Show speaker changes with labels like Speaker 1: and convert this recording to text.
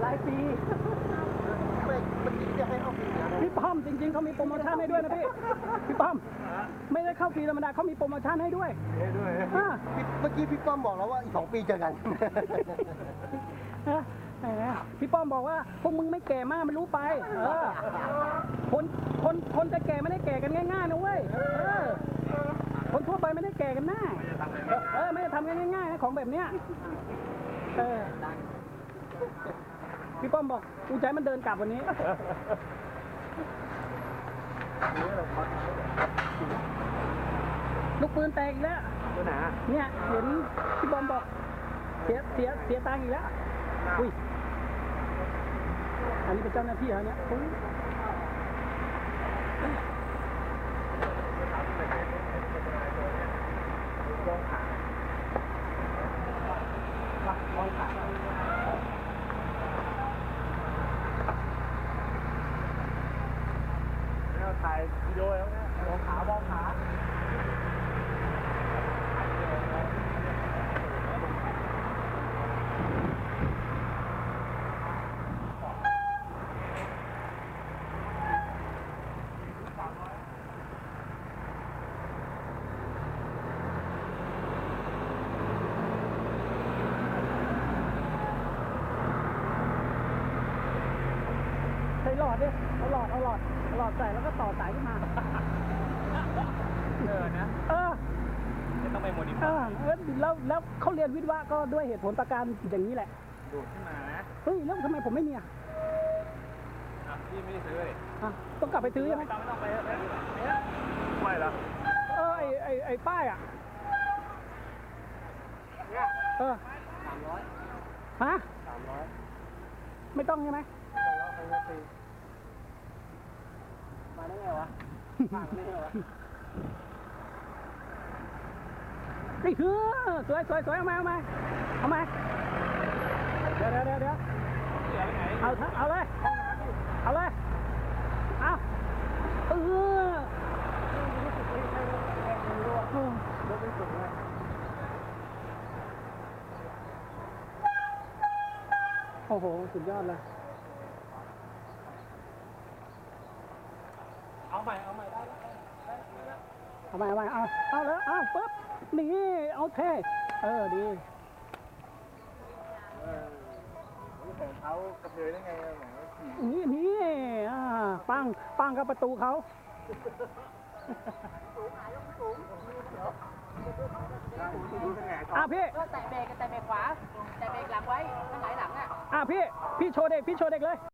Speaker 1: หลายปี
Speaker 2: ไม่เมื่อกี้จะให้เข้าฟรีนะ
Speaker 1: พี่ป้อมจริงๆเขามีโปรโมชั่นให้ด้วยนะพี่พี่ป้อมไม่ได้เข้าฟรีธรรมดาเขามีโปรโมชั่นให้ด้วย
Speaker 3: ด้วย
Speaker 1: อ่า
Speaker 2: พี่เมื่อกี้พี่ป้อมบอกแล้วว่าอีกสองปีเจอกัน
Speaker 1: อะแหมพี่ป้อมบอกว่าพวกมึงไม่แก่มากไม่รู้ไปเออคนคนคนจะแก่ไม่ได้แก่กันง่ายๆนะเว้ยเออคนทั่วไปไม่ได้แก่กันง่ายเออไม่ได้ทำกันง่ายๆนะของแบบเนี้ยเออ พี่ป้อมบอกกูใช้มันเดินกลับวันนี้ ลูกปืนแตกอีกแล้ว
Speaker 3: ตัวหน
Speaker 1: เนี่ย เห็นพี่บอมบอก เสียเสียเสียตังค์อีกแล้วอุ้ยอันนี้เป็นเจ้าหน้าที่เหรอเนี่ยอุ๊ยมองขา
Speaker 3: ถ่ายวิดีโอแล้วนะมองขามองขา
Speaker 1: ใส่หลอดดิเอาหลอดเอาหลอดเอาหลอดใส่แล้วก็ต่อสายขึ้นมา
Speaker 3: เออนะ
Speaker 1: เออ
Speaker 3: จะต้องไปโมดิ
Speaker 1: เออเออแล้วแล้วเขาเรียนวิทย์วะก็ด้วยเหตุผลประการอย่างนี้แหละ
Speaker 3: ดูดขึ้นมานะ
Speaker 1: เฮ้ยแล้วทำไมผมไม่มีอะ
Speaker 3: อะพี่ไม่ได้ซื้อเลย
Speaker 1: อะต้องกลับไปซื้อใช่ไหม
Speaker 3: ไม่ต้องไม่ต้องไปแล้วไม่เหรอ
Speaker 1: เออไอไอไอป้ายอะเออ
Speaker 2: สามร้อย
Speaker 1: ฮะ
Speaker 2: สามร้อย
Speaker 1: ไม่ต้องใช่ไหม
Speaker 2: สองร้อยใครจะฟรีมาได้ไงวะมาได้ไงวะ
Speaker 1: นี่คือสวยสวยสวยเอามาเอามาเอามาเดี๋ยวเดี๋ยวเดี๋ยวเดี๋ยว
Speaker 3: เหลือไปไหน
Speaker 1: เอาเถอะเอาเลย เอาเลย เอาเออ โอ้โห สุดยอดเลย
Speaker 3: เอาใหม่ เอาใหม่ได้แล้ว
Speaker 1: เอาไปเอาไปเอาเอาเลยเอาปุ๊บ นี่ เอาเท่เออ ดี
Speaker 3: ของเขากระเทยได้ไงอะแหมขี่
Speaker 1: นี่นี่อ่าปังปังกับประตูเขา
Speaker 3: ดูเป็นไง
Speaker 1: อะพี่
Speaker 4: ก็แตะเบรกกับแตะเบรกขวาแตะ เบรกหลังไว้ข้างไหนหลังอะ
Speaker 1: อะพี่ พี่โชว์เด็ก พี่โชว์เด็กเลย